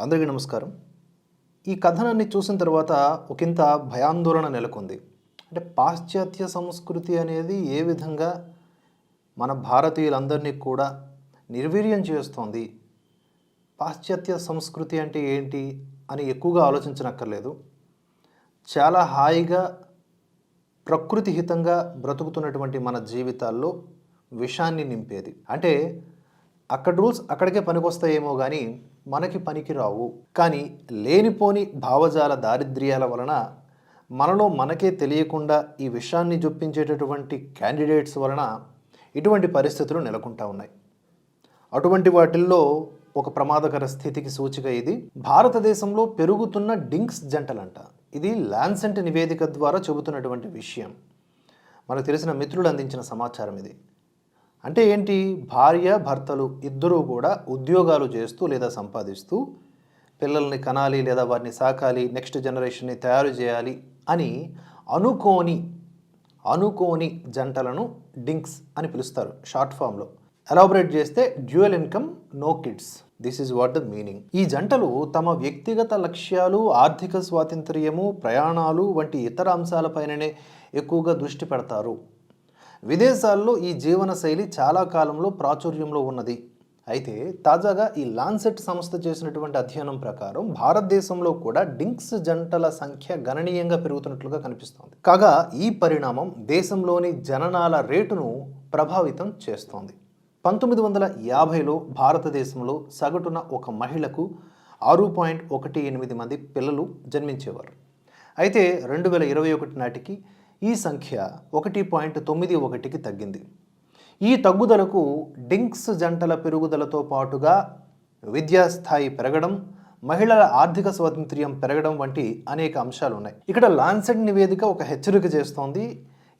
అందరికీ నమస్కారం. ఈ కథనాన్ని చూసిన తర్వాత ఒకంత భయాందోళన నెలకొంది. అంటే పాశ్చాత్య సంస్కృతి అనేది ఏ విధంగా మన భారతీయులందరినీ కూడా నిర్వీర్యం చేస్తోంది? పాశ్చాత్య సంస్కృతి అంటే ఏంటి అని ఎక్కువగా ఆలోచించనక్కర్లేదు. చాలా హాయిగా ప్రకృతి హితంగా బ్రతుకుతున్నటువంటి మన జీవితాల్లో విషాన్ని నింపేది. అంటే అక్కడ రూల్స్ అక్కడికే పనికొస్తాయేమో కానీ మనకి పనికిరావు. కానీ లేనిపోని భావజాల దారిద్ర్యాల వలన మనలో మనకే తెలియకుండా ఈ విషయాన్ని జొప్పించేటటువంటి క్యాండిడేట్స్ వలన ఇటువంటి పరిస్థితులు నెలకొంటా ఉన్నాయి. అటువంటి వాటిల్లో ఒక ప్రమాదకర స్థితికి సూచిక ఇది. భారతదేశంలో పెరుగుతున్న డింక్స్ జంటలంట. ఇది ల్యాన్సెంట్ నివేదిక ద్వారా చెబుతున్నటువంటి విషయం. మనకు తెలిసిన మిత్రులు అందించిన సమాచారం ఇది. అంటే ఏంటి? భార్య భర్తలు ఇద్దరూ కూడా ఉద్యోగాలు చేస్తూ లేదా సంపాదిస్తూ పిల్లల్ని కనాలి లేదా వారిని సాకాలి నెక్స్ట్ జనరేషన్ని తయారు చేయాలి అని అనుకోని అనుకోని జంటలను డింక్స్ అని పిలుస్తారు షార్ట్ ఫామ్లో. ఎలాబరేట్ చేస్తే dual income no kids. This is what the meaning. ఈ జంటలు తమ వ్యక్తిగత లక్ష్యాలు ఆర్థిక స్వాతంత్ర్యము ప్రయాణాలు వంటి ఇతర అంశాలపైననే ఎక్కువగా దృష్టి పెడతారు. విదేశాల్లో ఈ జీవన శైలి చాలా కాలంలో ప్రాచుర్యంలో ఉన్నది. అయితే తాజాగా ఈ లాన్సెట్ సంస్థ చేసినటువంటి అధ్యయనం ప్రకారం భారతదేశంలో కూడా డింక్స్ జంటల సంఖ్య గణనీయంగా పెరుగుతున్నట్లుగా కనిపిస్తోంది. కాగా ఈ పరిణామం దేశంలోని జననాల రేటును ప్రభావితం చేస్తోంది. పంతొమ్మిది వందల యాభైలో భారతదేశంలో సగటున ఒక మహిళకు ఆరు పాయింట్ ఒకటి ఎనిమిది మంది పిల్లలు జన్మించేవారు. అయితే రెండు వేల ఇరవై ఒకటి నాటికి ఈ సంఖ్య ఒకటి పాయింట్ తొమ్మిది ఒకటికి తగ్గింది. ఈ తగ్గుదలకు డింక్స్ జంటల పెరుగుదలతో పాటుగా విద్యాస్థాయి పెరగడం మహిళల ఆర్థిక స్వాతంత్ర్యం పెరగడం వంటి అనేక అంశాలు ఉన్నాయి ఇక్కడ లాన్సెట్ నివేదిక ఒక హెచ్చరిక చేస్తోంది.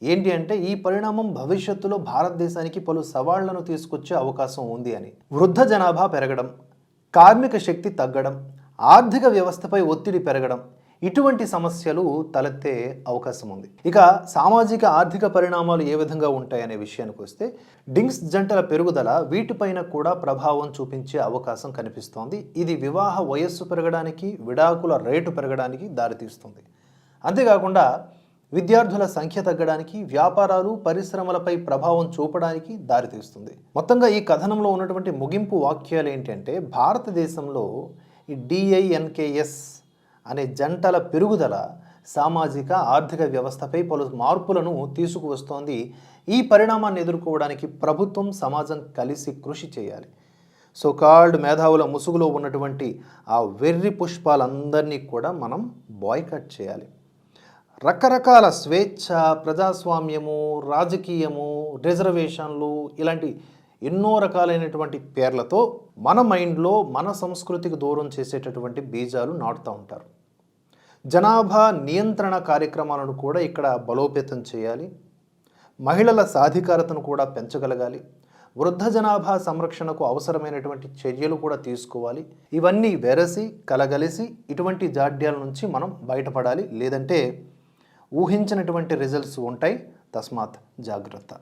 ఏంటి అంటే ఈ పరిణామం భవిష్యత్తులో భారతదేశానికి పలు సవాళ్ళను తీసుకొచ్చే అవకాశం ఉంది అని. వృద్ధ జనాభా పెరగడం కార్మిక శక్తి తగ్గడం ఆర్థిక వ్యవస్థపై ఒత్తిడి పెరగడం ఇటువంటి సమస్యలు తలెత్తే అవకాశం ఉంది. ఇక సామాజిక ఆర్థిక పరిణామాలు ఏ విధంగా ఉంటాయనే విషయానికి వస్తే డింగ్స్ జంటల పెరుగుదల వీటిపైన కూడా ప్రభావం చూపించే అవకాశం కనిపిస్తోంది. ఇది వివాహ వయస్సు పెరగడానికి విడాకుల రేటు పెరగడానికి దారితీస్తుంది. అంతేకాకుండా విద్యార్థుల సంఖ్య తగ్గడానికి వ్యాపారాలు పరిశ్రమలపై ప్రభావం చూపడానికి దారితీస్తుంది. మొత్తంగా ఈ కథనంలో ఉన్నటువంటి ముగింపు వాక్యాలు ఏంటంటే భారతదేశంలో ఈ డిఐఎన్కేఎస్ అనే జంటల పెరుగుదల సామాజిక ఆర్థిక వ్యవస్థపై పలు మార్పులను తీసుకువస్తోంది. ఈ పరిణామాన్ని ఎదుర్కోవడానికి ప్రభుత్వం సమాజం కలిసి కృషి చేయాలి. సో కాల్డ్ మేధావుల ముసుగులో ఉన్నటువంటి ఆ వెర్రి పుష్పాలందరినీ కూడా మనం బాయ్కట్ చేయాలి. రకరకాల స్వేచ్ఛ ప్రజాస్వామ్యము రాజకీయము రిజర్వేషన్లు ఇలాంటి ఎన్నో రకాలైనటువంటి పేర్లతో మన మైండ్లో మన సంస్కృతికి దూరం చేసేటటువంటి బీజాలు నాటుతూ ఉంటారు. జనాభా నియంత్రణ కార్యక్రమాలను కూడా ఇక్కడ బలోపేతం చేయాలి. మహిళల సాధికారతను కూడా పెంచగలగాలి. వృద్ధ జనాభా సంరక్షణకు అవసరమైనటువంటి చర్యలు కూడా తీసుకోవాలి. ఇవన్నీ వెరసి కలగలిసి ఇటువంటి జాడ్యాల నుంచి మనం బయటపడాలి. లేదంటే ఊహించినటువంటి రిజల్ట్స్ ఉంటాయి. తస్మాత్ జాగ్రత్త.